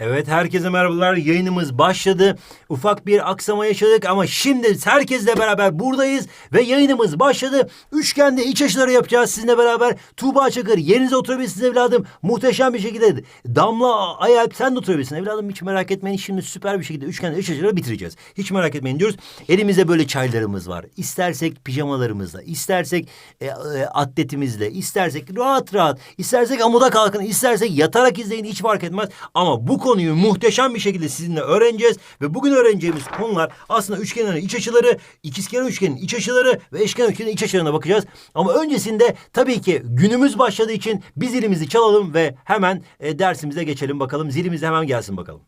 Evet herkese merhabalar. Yayınımız başladı. Ufak bir aksama yaşadık ama şimdi herkesle beraber buradayız ve yayınımız başladı. Üçgende iç açıları yapacağız sizinle beraber. Tuğba Çakır yerinize oturabilirsiniz evladım. Muhteşem bir şekilde. Damla Ayalp sen de oturabilirsin evladım. Hiç merak etmeyin. Şimdi süper bir şekilde üçgende iç açıları bitireceğiz. Hiç merak etmeyin diyoruz. Elimizde böyle çaylarımız var. İstersek pijamalarımızla, istersek e, e, atletimizle, istersek rahat rahat, istersek amuda kalkın, istersek yatarak izleyin hiç fark etmez. Ama bu konuyu muhteşem bir şekilde sizinle öğreneceğiz ve bugün öğreneceğimiz konular aslında üçgenin iç açıları, ikizkenar üçgenin iç açıları ve eşkenar üçgenin iç açılarına bakacağız. Ama öncesinde tabii ki günümüz başladığı için biz zilimizi çalalım ve hemen e, dersimize geçelim bakalım. Zilimiz hemen gelsin bakalım.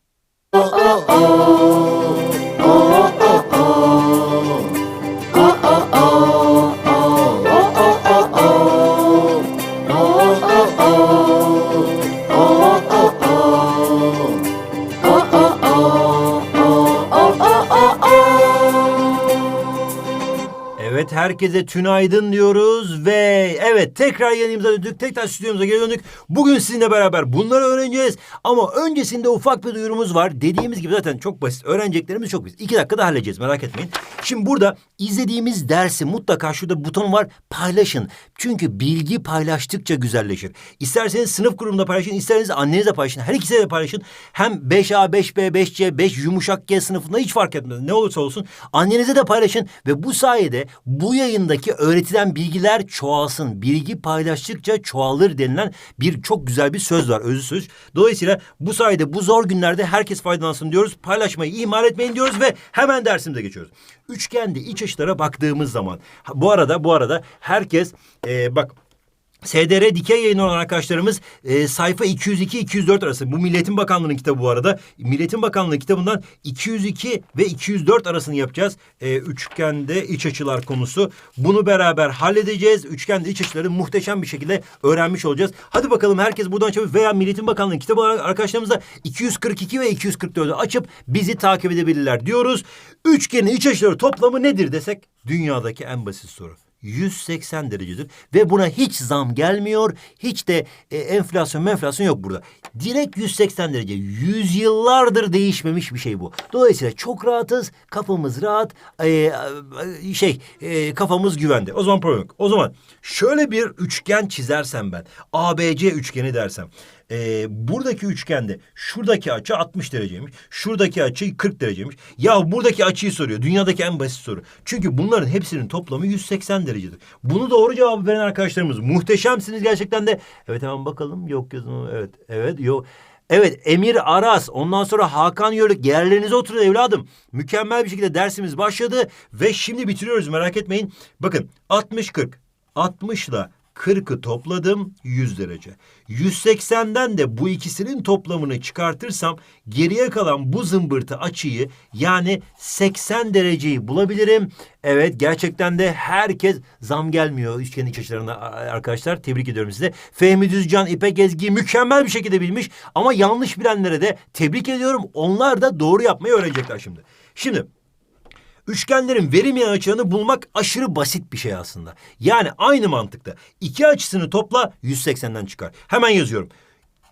Evet herkese tünaydın diyoruz ve evet tekrar yayınımıza döndük. Tekrar stüdyomuza geri döndük. Bugün sizinle beraber bunları öğreneceğiz. Ama öncesinde ufak bir duyurumuz var. Dediğimiz gibi zaten çok basit. Öğreneceklerimiz çok basit. İki dakikada halledeceğiz merak etmeyin. Şimdi burada izlediğimiz dersi mutlaka şurada buton var paylaşın. Çünkü bilgi paylaştıkça güzelleşir. İsterseniz sınıf grubunda paylaşın, isterseniz annenizle paylaşın. Her ikisiyle de paylaşın. Hem 5A, 5B, 5C, 5 yumuşak G sınıfında hiç fark etmez. Ne olursa olsun annenize de paylaşın ve bu sayede bu yayındaki öğretilen bilgiler çoğalsın. Bilgi paylaştıkça çoğalır denilen bir çok güzel bir söz var, özü söz. Dolayısıyla bu sayede bu zor günlerde herkes faydalansın diyoruz. Paylaşmayı ihmal etmeyin diyoruz ve hemen dersimize geçiyoruz. Üçgende iç açılara baktığımız zaman bu arada bu arada herkes e, bak SDR dikey yayın olan arkadaşlarımız e, sayfa 202-204 arası. Bu Milletin Bakanlığı'nın kitabı bu arada. Milletin Bakanlığı kitabından 202 ve 204 arasını yapacağız. E, üçgende iç açılar konusu. Bunu beraber halledeceğiz. Üçgende iç açıları muhteşem bir şekilde öğrenmiş olacağız. Hadi bakalım herkes buradan çabuk veya Milletin Bakanlığı kitabı arkadaşlarımız da 242 ve 244'ü açıp bizi takip edebilirler diyoruz. Üçgenin iç açıları toplamı nedir desek dünyadaki en basit soru. 180 derecedir ve buna hiç zam gelmiyor. Hiç de e, enflasyon menflasyon yok burada. Direkt 180 derece. Yüzyıllardır değişmemiş bir şey bu. Dolayısıyla çok rahatız. Kafamız rahat. e, e, şey e, kafamız güvende. O zaman problem yok. O zaman şöyle bir üçgen çizersem ben. ABC üçgeni dersem. E, buradaki üçgende şuradaki açı 60 dereceymiş. Şuradaki açı 40 dereceymiş. Ya buradaki açıyı soruyor. Dünyadaki en basit soru. Çünkü bunların hepsinin toplamı 180 derecedir. Bunu doğru cevabı veren arkadaşlarımız muhteşemsiniz gerçekten de. Evet hemen bakalım. Yok yazın. Evet. Evet. Yok. Evet Emir Aras ondan sonra Hakan Yörük yerlerinize oturun evladım. Mükemmel bir şekilde dersimiz başladı ve şimdi bitiriyoruz merak etmeyin. Bakın 60-40 60 ile 40'ı topladım 100 derece. 180'den de bu ikisinin toplamını çıkartırsam geriye kalan bu zımbırtı açıyı yani 80 dereceyi bulabilirim. Evet gerçekten de herkes zam gelmiyor üçgenin iç açılarına arkadaşlar. Tebrik ediyorum size. Fehmi Düzcan, İpek Ezgi mükemmel bir şekilde bilmiş ama yanlış bilenlere de tebrik ediyorum. Onlar da doğru yapmayı öğrenecekler şimdi. Şimdi Üçgenlerin verilmeyen açılarını bulmak aşırı basit bir şey aslında. Yani aynı mantıkta. İki açısını topla 180'den çıkar. Hemen yazıyorum.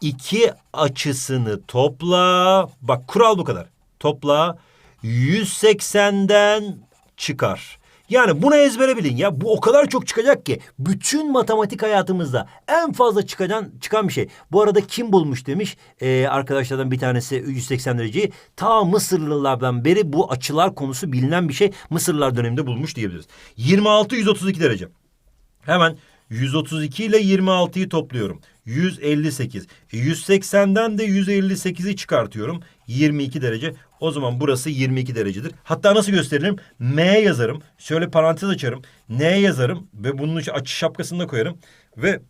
İki açısını topla. Bak kural bu kadar. Topla 180'den çıkar. Yani bunu ezbere bilin ya. Bu o kadar çok çıkacak ki. Bütün matematik hayatımızda en fazla çıkan, çıkan bir şey. Bu arada kim bulmuş demiş ee, arkadaşlardan bir tanesi 180 dereceyi. Ta Mısırlılardan beri bu açılar konusu bilinen bir şey. Mısırlılar döneminde bulmuş diyebiliriz. 26-132 derece. Hemen 132 ile 26'yı topluyorum. 158. E, 180'den de 158'i çıkartıyorum. 22 derece. O zaman burası 22 derecedir. Hatta nasıl gösteririm? M yazarım. Şöyle parantez açarım. N yazarım ve bunun için açı şapkasını da koyarım. Ve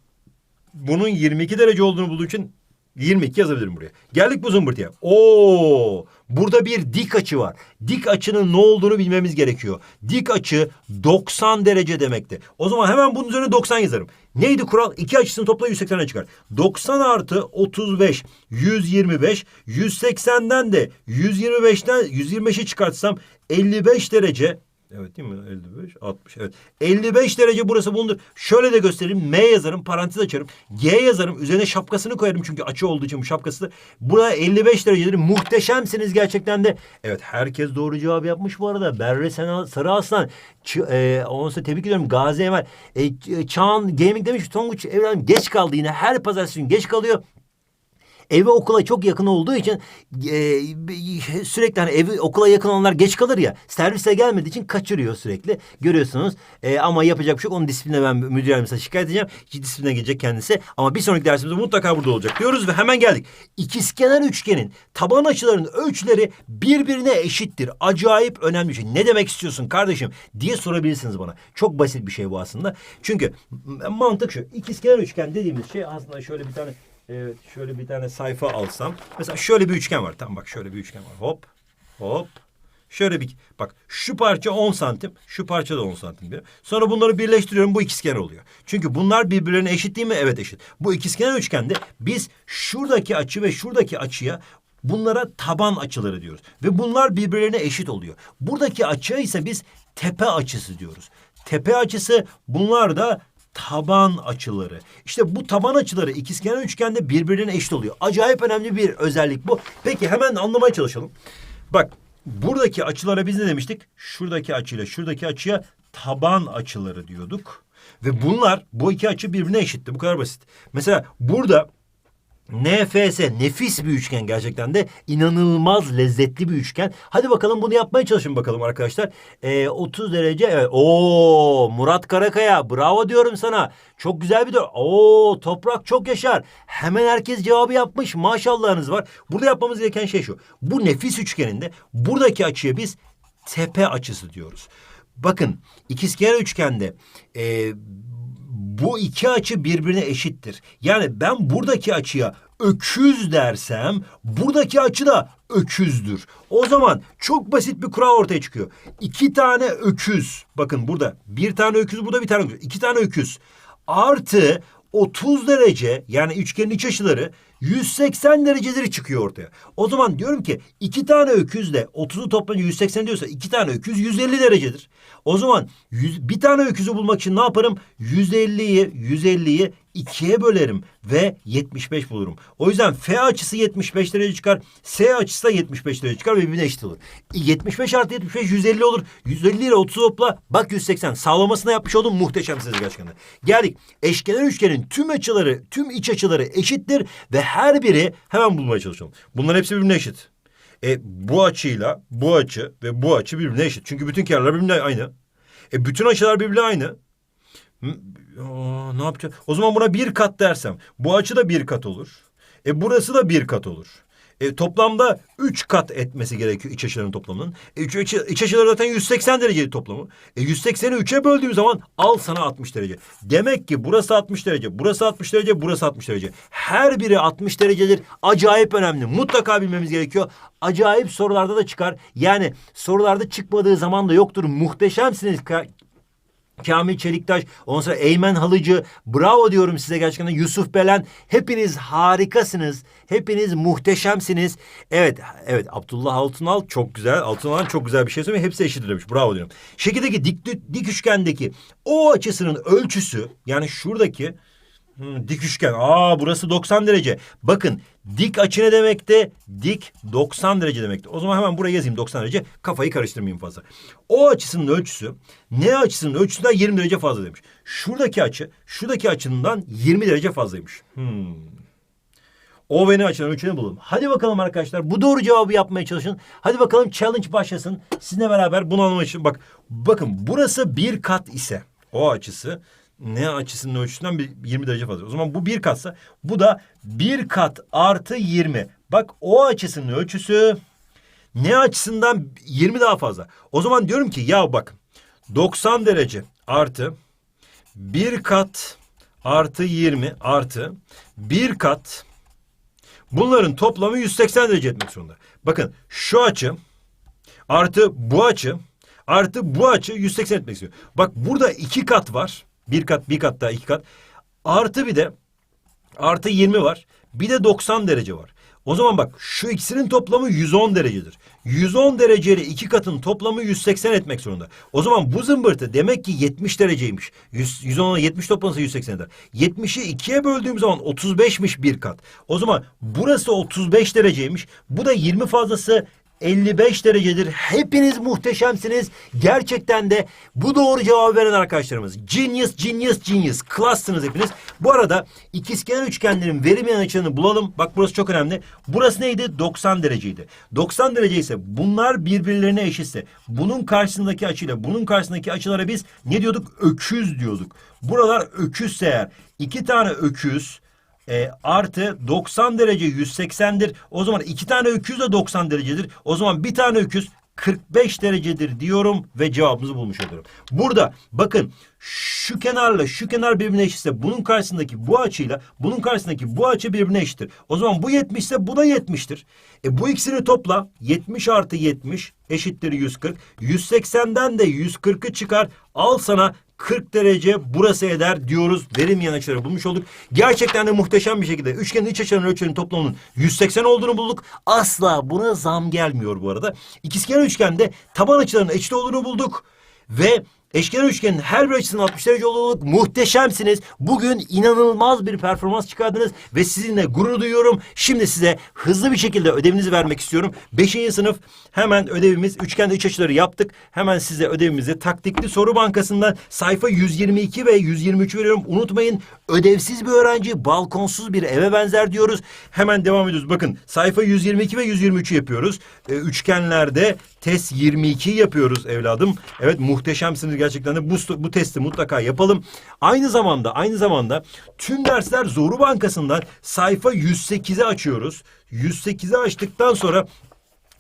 bunun 22 derece olduğunu bulduğu için 22 yazabilirim buraya. Geldik bu zımbırtıya. Oo, burada bir dik açı var. Dik açının ne olduğunu bilmemiz gerekiyor. Dik açı 90 derece demekti. O zaman hemen bunun üzerine 90 yazarım. Neydi kural? İki açısını topla 180'e çıkar. 90 artı 35 125. 180'den de 125'ten 125'i çıkartsam 55 derece Evet değil mi? 55, 60. Evet. 55 derece burası bulunur. Şöyle de göstereyim. M yazarım, parantez açarım. G yazarım. Üzerine şapkasını koyarım çünkü açı olduğu için bu şapkası. Burada 55 derecedir. Muhteşemsiniz gerçekten de. Evet herkes doğru cevabı yapmış bu arada. Berre Sena, Sarı Aslan. Ç e, size tebrik ediyorum. Gazi Emel. E, Çağan Gaming demiş. Tonguç evladım geç kaldı yine. Her pazartesi günü geç kalıyor eve okula çok yakın olduğu için e, sürekli hani evi okula yakın olanlar geç kalır ya servise gelmediği için kaçırıyor sürekli. Görüyorsunuz E, ama yapacak bir şey yok. Onu disipline ben müdür yardımcısına şikayet edeceğim. Disipline gelecek kendisi. Ama bir sonraki dersimizde mutlaka burada olacak diyoruz ve hemen geldik. İkizkenar üçgenin taban açılarının ölçüleri birbirine eşittir. Acayip önemli bir şey. Ne demek istiyorsun kardeşim diye sorabilirsiniz bana. Çok basit bir şey bu aslında. Çünkü mantık şu. İkizkenar üçgen dediğimiz şey aslında şöyle bir tane Evet şöyle bir tane sayfa alsam. Mesela şöyle bir üçgen var. Tamam bak şöyle bir üçgen var. Hop hop. Şöyle bir bak şu parça 10 santim. Şu parça da 10 santim. bir. Sonra bunları birleştiriyorum bu ikizkenar oluyor. Çünkü bunlar birbirlerine eşit değil mi? Evet eşit. Bu ikizkenar üçgende biz şuradaki açı ve şuradaki açıya Bunlara taban açıları diyoruz. Ve bunlar birbirlerine eşit oluyor. Buradaki açıya ise biz tepe açısı diyoruz. Tepe açısı bunlar da taban açıları. İşte bu taban açıları ikizkenar üçgende birbirine eşit oluyor. Acayip önemli bir özellik bu. Peki hemen anlamaya çalışalım. Bak buradaki açılara biz ne demiştik? Şuradaki açıyla şuradaki açıya taban açıları diyorduk. Ve bunlar bu iki açı birbirine eşitti. Bu kadar basit. Mesela burada NFS nefis bir üçgen gerçekten de inanılmaz lezzetli bir üçgen. Hadi bakalım bunu yapmaya çalışın bakalım arkadaşlar. Ee, 30 derece evet. Oo Murat Karakaya bravo diyorum sana. Çok güzel bir de. Oo toprak çok yaşar. Hemen herkes cevabı yapmış. Maşallahınız var. Burada yapmamız gereken şey şu. Bu nefis üçgeninde buradaki açıya biz tepe açısı diyoruz. Bakın ikizkenar üçgende e, bu iki açı birbirine eşittir. Yani ben buradaki açıya öküz dersem buradaki açı da öküzdür. O zaman çok basit bir kural ortaya çıkıyor. İki tane öküz bakın burada bir tane öküz burada bir tane öküz. İki tane öküz artı 30 derece yani üçgenin iç açıları 180 dereceleri çıkıyor ortaya. O zaman diyorum ki iki tane öküzle 30'u toplayınca 180 diyorsa iki tane öküz 150 derecedir. O zaman yüz, bir tane öküzü bulmak için ne yaparım? 150'yi 150'yi ikiye bölerim ve 75 bulurum. O yüzden F açısı 75 derece çıkar. S açısı da 75 derece çıkar ve birbirine eşit olur. E, 75 artı 75 150 olur. 150 ile 30 topla bak 180. Sağlamasını yapmış oldum muhteşemsiniz gerçekten. de. Geldik. Eşkenar üçgenin tüm açıları, tüm iç açıları eşittir ve her biri hemen bulmaya çalışalım. Bunların hepsi birbirine eşit. E, bu açıyla bu açı ve bu açı birbirine eşit. Çünkü bütün kenarlar birbirine aynı. E, bütün açılar birbirine aynı. Ne yapacağım? O zaman buna bir kat dersem bu açı da bir kat olur. E burası da bir kat olur. E, toplamda üç kat etmesi gerekiyor iç açıların toplamının. E, iç, iç, iç açıları zaten 180 derece toplamı. E, 180'i 3'e böldüğüm zaman al sana 60 derece. Demek ki burası 60 derece, burası 60 derece, burası 60 derece. Her biri 60 derecedir. Acayip önemli. Mutlaka bilmemiz gerekiyor. Acayip sorularda da çıkar. Yani sorularda çıkmadığı zaman da yoktur. Muhteşemsiniz. Ka- Kamil Çeliktaş, ondan sonra Eymen Halıcı, bravo diyorum size gerçekten Yusuf Belen. Hepiniz harikasınız. Hepiniz muhteşemsiniz. Evet, evet Abdullah Altınal çok güzel. Altınal çok güzel bir şey söylüyor. Hepsi eşit demiş. Bravo diyorum. Şekildeki dik, dik üçgendeki o açısının ölçüsü yani şuradaki Hmm, dik üçgen. Aa burası 90 derece. Bakın dik açı ne demekti? Dik 90 derece demekti. O zaman hemen buraya yazayım 90 derece. Kafayı karıştırmayayım fazla. O açısının ölçüsü ne açısının ölçüsünden 20 derece fazla demiş. Şuradaki açı şuradaki açından 20 derece fazlaymış. Hmm. O ve ne açıdan ölçüne bulalım. Hadi bakalım arkadaşlar bu doğru cevabı yapmaya çalışın. Hadi bakalım challenge başlasın. Sizinle beraber bunu anlamak için bak bakın burası bir kat ise o açısı ne açısının ölçüsünden bir 20 derece fazla. O zaman bu bir katsa bu da bir kat artı 20. Bak o açısının ölçüsü ne açısından 20 daha fazla. O zaman diyorum ki ya bak 90 derece artı bir kat artı 20 artı bir kat bunların toplamı 180 derece etmek zorunda. Bakın şu açı artı bu açı artı bu açı 180 etmek istiyor. Bak burada iki kat var. Bir kat, bir kat daha iki kat. Artı bir de artı 20 var. Bir de 90 derece var. O zaman bak şu ikisinin toplamı 110 derecedir. 110 dereceyle iki katın toplamı 180 etmek zorunda. O zaman bu zımbırtı demek ki 70 dereceymiş. 100, 110'a 70 toplanırsa 180 eder. 70'i ikiye böldüğüm zaman 35'miş bir kat. O zaman burası 35 dereceymiş. Bu da 20 fazlası 55 derecedir. Hepiniz muhteşemsiniz. Gerçekten de bu doğru cevabı veren arkadaşlarımız. Genius, genius, genius. Klassınız hepiniz. Bu arada ikizkenar üçgenlerin verilmeyen açılarını bulalım. Bak burası çok önemli. Burası neydi? 90 dereceydi. 90 derece ise bunlar birbirlerine eşitse bunun karşısındaki açıyla bunun karşısındaki açılara biz ne diyorduk? Öküz diyorduk. Buralar öküzse eğer iki tane öküz e, artı 90 derece 180'dir. O zaman iki tane öküz de 90 derecedir. O zaman bir tane öküz 45 derecedir diyorum ve cevabımızı bulmuş oluyorum. Burada bakın şu kenarla şu kenar birbirine eşitse bunun karşısındaki bu açıyla bunun karşısındaki bu açı birbirine eşittir. O zaman bu 70 ise bu da 70'tir. E bu ikisini topla 70 artı 70 eşittir 140. 180'den de 140'ı çıkar. Al sana 40 derece burası eder diyoruz. Verilmeyen açıları bulmuş olduk. Gerçekten de muhteşem bir şekilde üçgenin iç açılarının ölçülerinin toplamının 180 olduğunu bulduk. Asla buna zam gelmiyor bu arada. İkizkenar üçgende taban açılarının eşit olduğunu bulduk. Ve eşkenar üçgenin her bir açısının 60 derece bulduk. Muhteşemsiniz. Bugün inanılmaz bir performans çıkardınız ve sizinle gurur duyuyorum. Şimdi size hızlı bir şekilde ödevinizi vermek istiyorum. 5. sınıf hemen ödevimiz üçgende iç açıları yaptık. Hemen size ödevimizi taktikli soru bankasından sayfa 122 ve 123 veriyorum. Unutmayın ödevsiz bir öğrenci balkonsuz bir eve benzer diyoruz. Hemen devam ediyoruz. Bakın sayfa 122 ve 123'ü yapıyoruz. Ee, üçgenlerde test 22 yapıyoruz evladım. Evet muhteşemsiniz gerçekten de bu, bu testi mutlaka yapalım. Aynı zamanda aynı zamanda tüm dersler Zoru Bankası'ndan sayfa 108'i açıyoruz. 108'i açtıktan sonra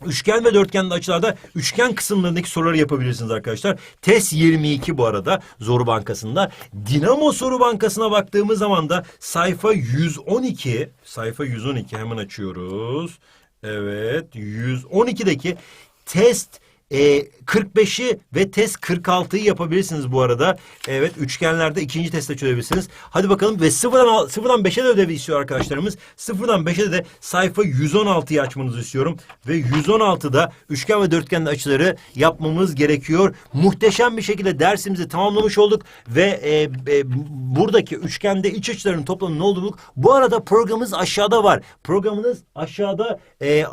Üçgen ve dörtgenli açılarda üçgen kısımlarındaki soruları yapabilirsiniz arkadaşlar. Test 22 bu arada Zoru Bankası'nda. Dinamo Soru Bankası'na baktığımız zaman da sayfa 112, sayfa 112 hemen açıyoruz. Evet 112'deki test e, 45'i ve test 46'yı yapabilirsiniz bu arada. Evet üçgenlerde ikinci testte çözebilirsiniz. Hadi bakalım ve sıfırdan, sıfırdan 5'e de ödevi istiyor arkadaşlarımız. Sıfırdan 5'e de sayfa 116'yı açmanızı istiyorum. Ve 116'da üçgen ve dörtgenli açıları yapmamız gerekiyor. Muhteşem bir şekilde dersimizi tamamlamış olduk. Ve e, e, buradaki üçgende iç açıların toplamı ne olduğunu Bu arada programımız aşağıda var. Programınız aşağıda e, e,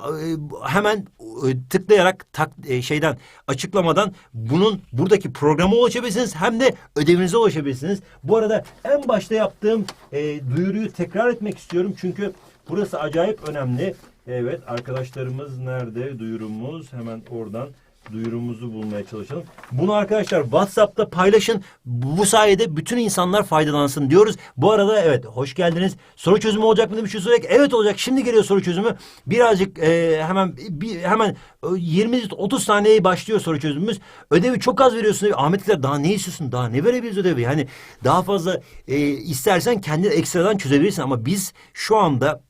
hemen e, tıklayarak tak, e, şeyden açıklamadan bunun buradaki programa ulaşabilirsiniz hem de ödevinize ulaşabilirsiniz. Bu arada en başta yaptığım e, duyuruyu tekrar etmek istiyorum çünkü burası acayip önemli. Evet arkadaşlarımız nerede duyurumuz hemen oradan duyurumuzu bulmaya çalışalım. Bunu arkadaşlar WhatsApp'ta paylaşın. Bu sayede bütün insanlar faydalansın diyoruz. Bu arada evet hoş geldiniz. Soru çözümü olacak mı demiş Yusuf. Evet olacak. Şimdi geliyor soru çözümü. Birazcık e, hemen bir, hemen 20-30 saniyeye başlıyor soru çözümümüz. Ödevi çok az veriyorsun. Ahmetler daha ne istiyorsun? Daha ne verebiliriz ödevi? Hani daha fazla e, istersen kendin ekstradan çözebilirsin ama biz şu anda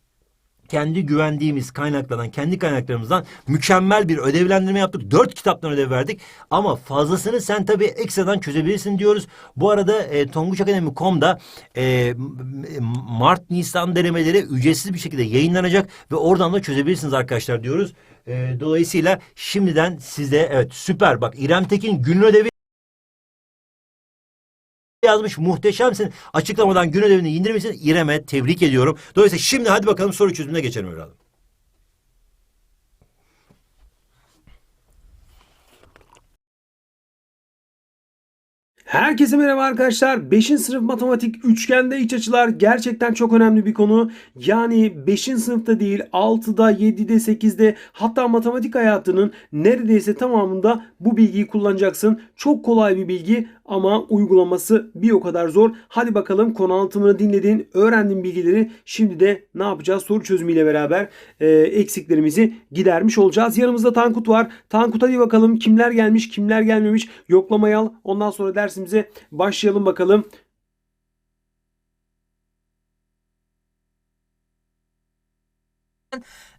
kendi güvendiğimiz kaynaklardan, kendi kaynaklarımızdan mükemmel bir ödevlendirme yaptık. Dört kitaptan ödev verdik. Ama fazlasını sen tabii ekstradan çözebilirsin diyoruz. Bu arada e, tonguçakademi.com'da e, Mart, Nisan denemeleri ücretsiz bir şekilde yayınlanacak ve oradan da çözebilirsiniz arkadaşlar diyoruz. E, dolayısıyla şimdiden size evet süper bak İrem Tekin günün ödevi yazmış. Muhteşemsin. Açıklamadan gün ödevini indirmişsin. İrem'e tebrik ediyorum. Dolayısıyla şimdi hadi bakalım soru çözümüne geçelim evladım. Herkese merhaba arkadaşlar. 5. sınıf matematik üçgende iç açılar gerçekten çok önemli bir konu. Yani 5. sınıfta değil 6'da, 7'de, 8'de hatta matematik hayatının neredeyse tamamında bu bilgiyi kullanacaksın. Çok kolay bir bilgi ama uygulaması bir o kadar zor. Hadi bakalım konu anlatımını dinledin, öğrendin bilgileri. Şimdi de ne yapacağız? Soru çözümüyle beraber e, eksiklerimizi gidermiş olacağız. Yanımızda Tankut var. Tankut hadi bakalım kimler gelmiş, kimler gelmemiş. Yoklamayı al. Ondan sonra dersimize başlayalım bakalım.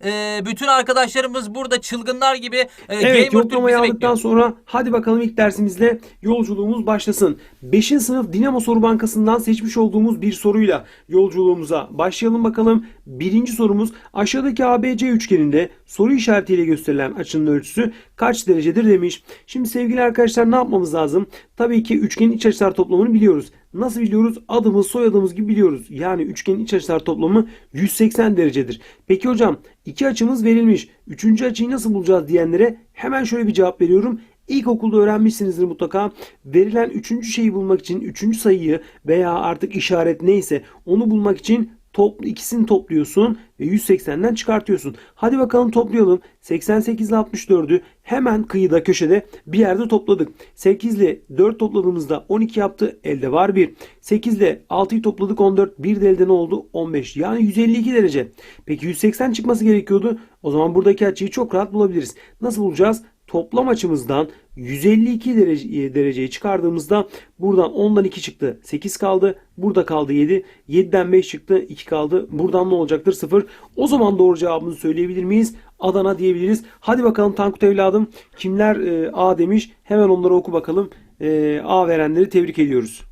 E, bütün arkadaşlarımız burada çılgınlar gibi e, Evet Gamer Türk yoklamayı bizi aldıktan bekliyor. sonra hadi bakalım ilk dersimizle yolculuğumuz başlasın. 5. sınıf Dinamo Soru Bankası'ndan seçmiş olduğumuz bir soruyla yolculuğumuza başlayalım bakalım. Birinci sorumuz aşağıdaki ABC üçgeninde soru işaretiyle gösterilen açının ölçüsü kaç derecedir demiş. Şimdi sevgili arkadaşlar ne yapmamız lazım? Tabii ki üçgenin iç açılar toplamını biliyoruz. Nasıl biliyoruz? Adımız soyadımız gibi biliyoruz. Yani üçgenin iç açılar toplamı 180 derecedir. Peki hocam iki açımız verilmiş. Üçüncü açıyı nasıl bulacağız diyenlere hemen şöyle bir cevap veriyorum. İlkokulda öğrenmişsinizdir mutlaka. Verilen üçüncü şeyi bulmak için üçüncü sayıyı veya artık işaret neyse onu bulmak için top, ikisini topluyorsun ve 180'den çıkartıyorsun. Hadi bakalım toplayalım. 88 ile 64'ü hemen kıyıda köşede bir yerde topladık. 8 ile 4 topladığımızda 12 yaptı. Elde var 1. 8 ile 6'yı topladık 14. Bir de elde ne oldu? 15. Yani 152 derece. Peki 180 çıkması gerekiyordu. O zaman buradaki açıyı çok rahat bulabiliriz. Nasıl bulacağız? Toplam açımızdan 152 derece, dereceyi çıkardığımızda buradan 10'dan 2 çıktı. 8 kaldı. Burada kaldı 7. 7'den 5 çıktı. 2 kaldı. Buradan ne olacaktır? 0. O zaman doğru cevabımızı söyleyebilir miyiz? Adana diyebiliriz. Hadi bakalım Tankut evladım. Kimler e, A demiş? Hemen onları oku bakalım. E, A verenleri tebrik ediyoruz.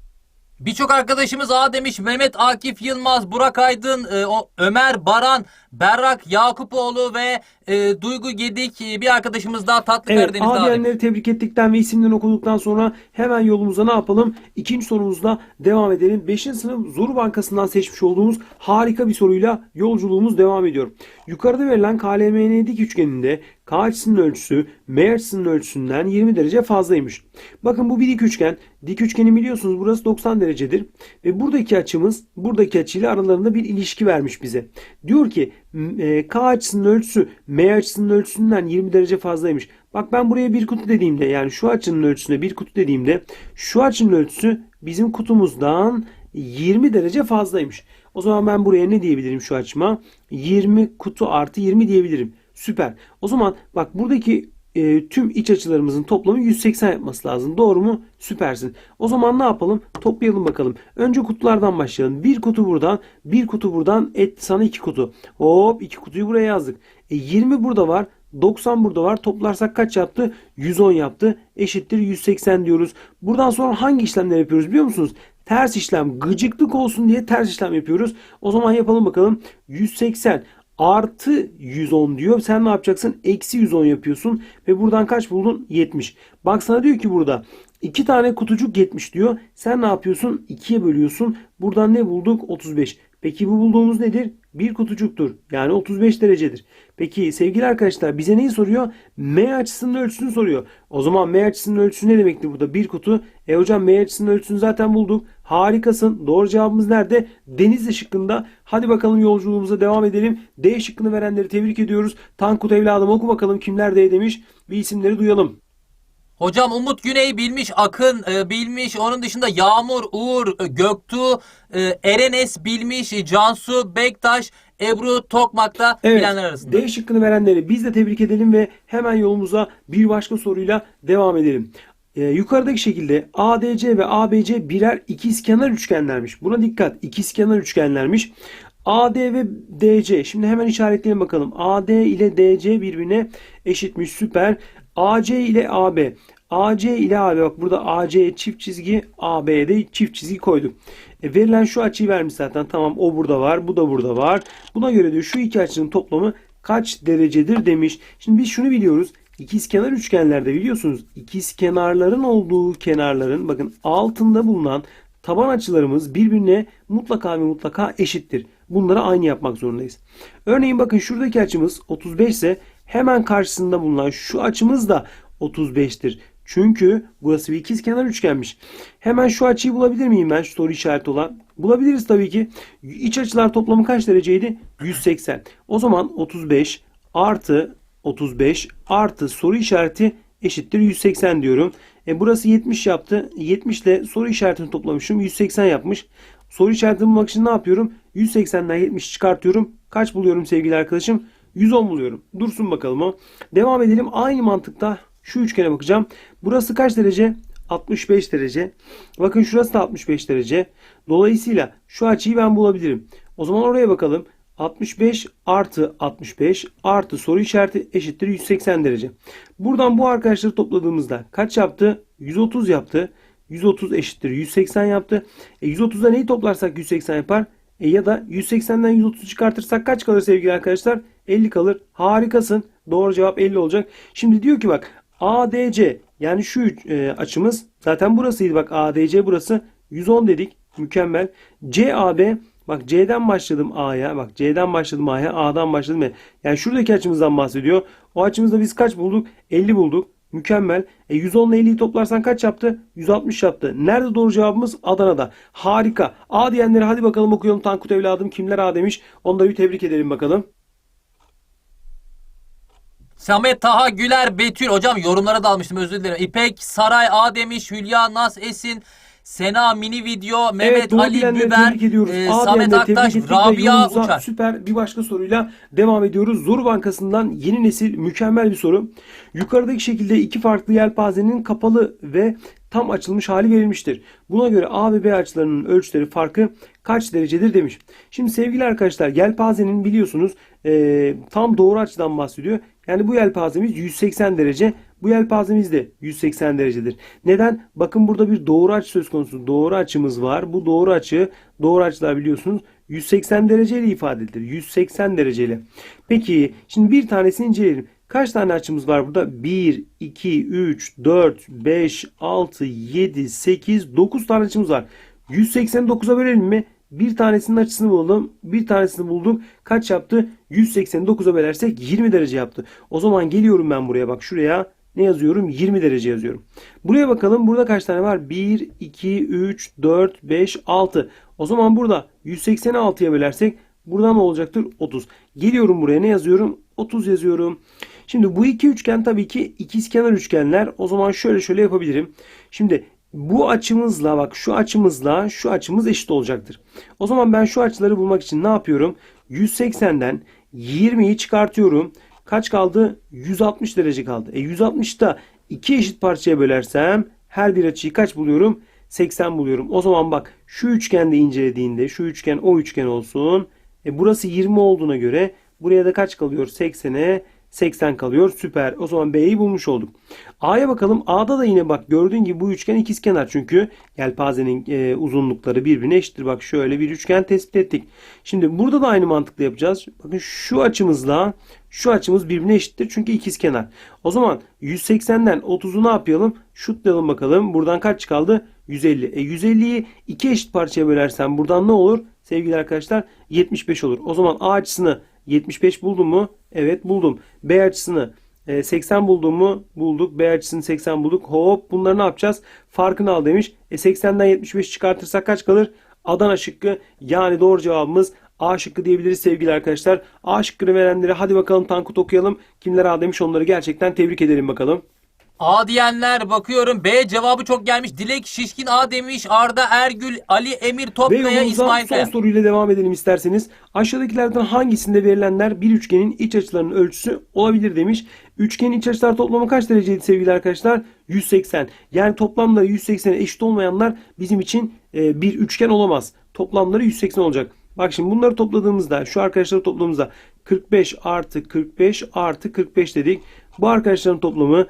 Birçok arkadaşımız A demiş. Mehmet Akif Yılmaz, Burak Aydın, e, Ömer Baran, Berrak Yakupoğlu ve e, Duygu Gedik e, bir arkadaşımız daha Tatlı Evet Karadeniz A A demiş. diyenleri tebrik ettikten ve isimlerini okuduktan sonra hemen yolumuza ne yapalım? İkinci sorumuzla devam edelim. 5. sınıf Zoru Bankası'ndan seçmiş olduğumuz harika bir soruyla yolculuğumuz devam ediyor. Yukarıda verilen KLMN dik üçgeninde K açısının ölçüsü M açısının ölçüsünden 20 derece fazlaymış. Bakın bu bir dik üçgen. Dik üçgeni biliyorsunuz burası 90 derecedir. Ve buradaki açımız buradaki açıyla aralarında bir ilişki vermiş bize. Diyor ki K açısının ölçüsü M açısının ölçüsünden 20 derece fazlaymış. Bak ben buraya bir kutu dediğimde yani şu açının ölçüsüne bir kutu dediğimde şu açının ölçüsü bizim kutumuzdan 20 derece fazlaymış. O zaman ben buraya ne diyebilirim şu açıma? 20 kutu artı 20 diyebilirim. Süper. O zaman bak buradaki e, tüm iç açılarımızın toplamı 180 yapması lazım. Doğru mu? Süpersin. O zaman ne yapalım? Toplayalım bakalım. Önce kutulardan başlayalım. Bir kutu buradan, bir kutu buradan. Et sana iki kutu. Hop iki kutuyu buraya yazdık. E, 20 burada var. 90 burada var. Toplarsak kaç yaptı? 110 yaptı. Eşittir 180 diyoruz. Buradan sonra hangi işlemler yapıyoruz biliyor musunuz? Ters işlem gıcıklık olsun diye ters işlem yapıyoruz. O zaman yapalım bakalım. 180 artı 110 diyor. Sen ne yapacaksın? Eksi 110 yapıyorsun. Ve buradan kaç buldun? 70. Bak sana diyor ki burada iki tane kutucuk 70 diyor. Sen ne yapıyorsun? 2'ye bölüyorsun. Buradan ne bulduk? 35. Peki bu bulduğumuz nedir? Bir kutucuktur. Yani 35 derecedir. Peki sevgili arkadaşlar bize neyi soruyor? M açısının ölçüsünü soruyor. O zaman M açısının ölçüsü ne demektir burada? Bir kutu. E hocam M açısının ölçüsünü zaten bulduk. Harikasın. Doğru cevabımız nerede? Denizli şıkkında. Hadi bakalım yolculuğumuza devam edelim. D şıkkını verenleri tebrik ediyoruz. Tankut evladım oku bakalım kimler D demiş. Bir isimleri duyalım. Hocam Umut Güney bilmiş, Akın e, bilmiş. Onun dışında Yağmur, Uğur, e, Göktuğ, e, Erenes bilmiş, e, Cansu, Bektaş, Ebru Tokmak'ta Evet. bilenler arasında. D şıkkını verenleri biz de tebrik edelim ve hemen yolumuza bir başka soruyla devam edelim. Ee, yukarıdaki şekilde ADC ve ABC birer ikizkenar üçgenlermiş. Buna dikkat. İkizkenar üçgenlermiş. AD ve DC. Şimdi hemen işaretleyelim bakalım. AD ile DC birbirine eşitmiş. Süper. AC ile AB. AC ile AB. Bak burada AC çift çizgi, AB'ye de çift çizgi koyduk. E, verilen şu açıyı vermiş zaten. Tamam o burada var. Bu da burada var. Buna göre diyor şu iki açının toplamı kaç derecedir demiş. Şimdi biz şunu biliyoruz. İkizkenar üçgenlerde biliyorsunuz ikizkenarların olduğu kenarların bakın altında bulunan taban açılarımız birbirine mutlaka ve mutlaka eşittir. Bunları aynı yapmak zorundayız. Örneğin bakın şuradaki açımız 35 ise hemen karşısında bulunan şu açımız da 35'tir. Çünkü burası bir ikizkenar üçgenmiş. Hemen şu açıyı bulabilir miyim ben şu soru işareti olan? Bulabiliriz tabii ki. İç açılar toplamı kaç dereceydi? 180. O zaman 35 artı 35 artı soru işareti eşittir 180 diyorum. E burası 70 yaptı. 70 ile soru işaretini toplamışım. 180 yapmış. Soru işaretini bulmak için ne yapıyorum? 180'den 70 çıkartıyorum. Kaç buluyorum sevgili arkadaşım? 110 buluyorum. Dursun bakalım o. Devam edelim. Aynı mantıkta şu üçgene bakacağım. Burası kaç derece? 65 derece. Bakın şurası da 65 derece. Dolayısıyla şu açıyı ben bulabilirim. O zaman oraya bakalım. 65 artı 65 artı soru işareti eşittir 180 derece. Buradan bu arkadaşları topladığımızda kaç yaptı? 130 yaptı. 130 eşittir 180 yaptı. E 130'da neyi toplarsak 180 yapar? E ya da 180'den 130 çıkartırsak kaç kalır sevgili arkadaşlar? 50 kalır. Harikasın. Doğru cevap 50 olacak. Şimdi diyor ki bak ADC yani şu e, açımız zaten burasıydı bak ADC burası 110 dedik. Mükemmel. CAB bak C'den başladım A'ya. Bak C'den başladım A'ya. A'dan başladım E. Yani şuradaki açımızdan bahsediyor. O açımızda biz kaç bulduk? 50 bulduk. Mükemmel. E 110 ile 50'yi toplarsan kaç yaptı? 160 yaptı. Nerede doğru cevabımız? Adana'da. Harika. A diyenleri hadi bakalım okuyalım. Tankut evladım kimler A demiş? Onları bir tebrik edelim bakalım. Samet Taha Güler Betül hocam yorumlara dalmıştım özür dilerim. İpek Saray A demiş Hülya Naz Esin Sena mini video Mehmet doğru Ali ediyoruz. e, Samet Aktaş Rabia Uçar. Süper bir başka soruyla devam ediyoruz. Zoru Bankası'ndan yeni nesil mükemmel bir soru. Yukarıdaki şekilde iki farklı yelpazenin kapalı ve tam açılmış hali verilmiştir. Buna göre A ve B açılarının ölçüleri farkı kaç derecedir demiş. Şimdi sevgili arkadaşlar yelpazenin biliyorsunuz e, tam doğru açıdan bahsediyor. Yani bu yelpazemiz 180 derece. Bu yelpazemiz de 180 derecedir. Neden? Bakın burada bir doğru açı söz konusu. Doğru açımız var. Bu doğru açı, doğru açılar biliyorsunuz 180 dereceyle ifade edilir. 180 dereceyle. Peki şimdi bir tanesini inceleyelim. Kaç tane açımız var burada? 1, 2, 3, 4, 5, 6, 7, 8, 9 tane açımız var. 189'a bölelim mi? Bir tanesinin açısını bulalım. Bir tanesini bulduk. Kaç yaptı? 189'a bölersek 20 derece yaptı. O zaman geliyorum ben buraya bak şuraya. Ne yazıyorum? 20 derece yazıyorum. Buraya bakalım. Burada kaç tane var? 1, 2, 3, 4, 5, 6. O zaman burada 186'ya bölersek burada ne olacaktır? 30. Geliyorum buraya ne yazıyorum? 30 yazıyorum. Şimdi bu iki üçgen tabii ki ikizkenar üçgenler. O zaman şöyle şöyle yapabilirim. Şimdi bu açımızla bak şu açımızla şu açımız eşit olacaktır. O zaman ben şu açıları bulmak için ne yapıyorum? 180'den 20'yi çıkartıyorum. Kaç kaldı? 160 derece kaldı. E 160'da iki eşit parçaya bölersem her bir açıyı kaç buluyorum? 80 buluyorum. O zaman bak şu üçgende incelediğinde şu üçgen o üçgen olsun. E burası 20 olduğuna göre buraya da kaç kalıyor? 80'e 80 kalıyor. Süper. O zaman B'yi bulmuş olduk. A'ya bakalım. A'da da yine bak gördüğün gibi bu üçgen ikizkenar. Çünkü yelpazenin e, uzunlukları birbirine eşittir. Bak şöyle bir üçgen tespit ettik. Şimdi burada da aynı mantıkla yapacağız. Bakın şu açımızla şu açımız birbirine eşittir. Çünkü ikizkenar. O zaman 180'den 30'u ne yapalım? Şutlayalım bakalım. Buradan kaç kaldı? 150. E 150'yi iki eşit parçaya bölersem buradan ne olur? Sevgili arkadaşlar 75 olur. O zaman A açısını 75 buldum mu? Evet buldum. B açısını e, 80 buldum mu? Bulduk. B açısını 80 bulduk. Hop bunları ne yapacağız? Farkını al demiş. E 80'den 75 çıkartırsak kaç kalır? Adana şıkkı yani doğru cevabımız A şıkkı diyebiliriz sevgili arkadaşlar. A şıkkını verenlere hadi bakalım Tankut okuyalım. Kimler A demiş onları gerçekten tebrik edelim bakalım. A diyenler bakıyorum B cevabı çok gelmiş. Dilek Şişkin A demiş. Arda Ergül, Ali Emir Ve Topkaya, yolumuza İsmail son soruyla devam edelim isterseniz. Aşağıdakilerden hangisinde verilenler bir üçgenin iç açılarının ölçüsü olabilir demiş. Üçgenin iç açılar toplamı kaç dereceydi sevgili arkadaşlar? 180. Yani toplamları 180'e eşit olmayanlar bizim için e, bir üçgen olamaz. Toplamları 180 olacak. Bak şimdi bunları topladığımızda şu arkadaşları topladığımızda 45 artı 45 artı 45 dedik. Bu arkadaşların toplamı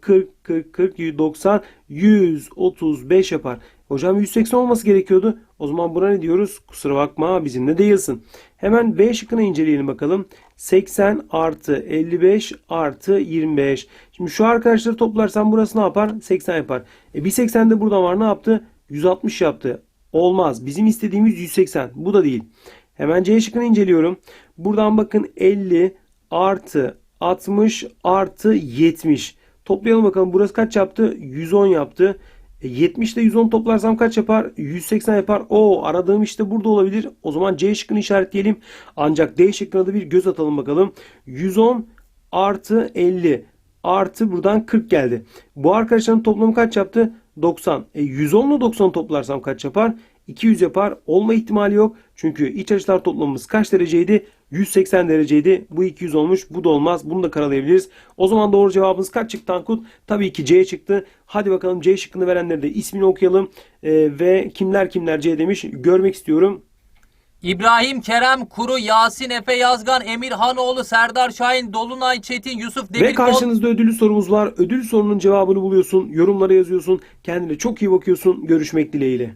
40, 40, 40, 90, 135 yapar. Hocam 180 olması gerekiyordu. O zaman buna ne diyoruz? Kusura bakma bizimle değilsin. Hemen B şıkkını inceleyelim bakalım. 80 artı 55 artı 25. Şimdi şu arkadaşları toplarsam burası ne yapar? 80 yapar. E bir 80 de burada var ne yaptı? 160 yaptı. Olmaz. Bizim istediğimiz 180. Bu da değil. Hemen C şıkkını inceliyorum. Buradan bakın 50 artı 60 artı 70. Toplayalım bakalım. Burası kaç yaptı? 110 yaptı. E, 70 ile 110 toplarsam kaç yapar? 180 yapar. O aradığım işte burada olabilir. O zaman C şıkkını işaretleyelim. Ancak D şıkkına da bir göz atalım bakalım. 110 artı 50 artı buradan 40 geldi. Bu arkadaşların toplamı kaç yaptı? 90. E 110 ile 90 toplarsam kaç yapar? 200 yapar. Olma ihtimali yok. Çünkü iç açılar toplamımız kaç dereceydi? 180 dereceydi. Bu 200 olmuş. Bu da olmaz. Bunu da karalayabiliriz. O zaman doğru cevabımız kaç çıktı Tankut? Tabii ki C çıktı. Hadi bakalım C şıkkını verenleri de ismini okuyalım. Ee, ve kimler kimler C demiş görmek istiyorum. İbrahim Kerem Kuru, Yasin Efe Yazgan, Emir Hanoğlu, Serdar Şahin, Dolunay Çetin, Yusuf Ve Demirkol. karşınızda ödüllü sorumuz var. Ödül sorunun cevabını buluyorsun. Yorumlara yazıyorsun. Kendine çok iyi bakıyorsun. Görüşmek dileğiyle.